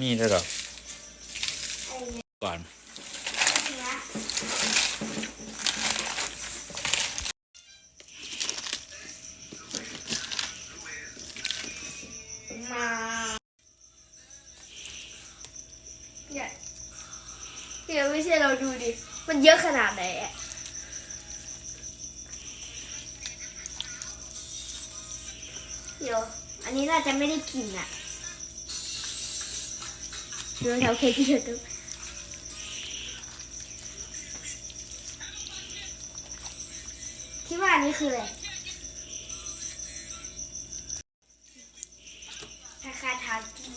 นี่แล้วหรอก่อนเนี่ยเดี๋ยไม่ใช่เราดูดิ มันเยอะขนาดไหนอะเดี๋ยว อันนี้น่าจะไม่ได้กินอะดูแถวเคที่เธอตุ๊กคิดว่าอันนี้คืออะไรคล้าทากี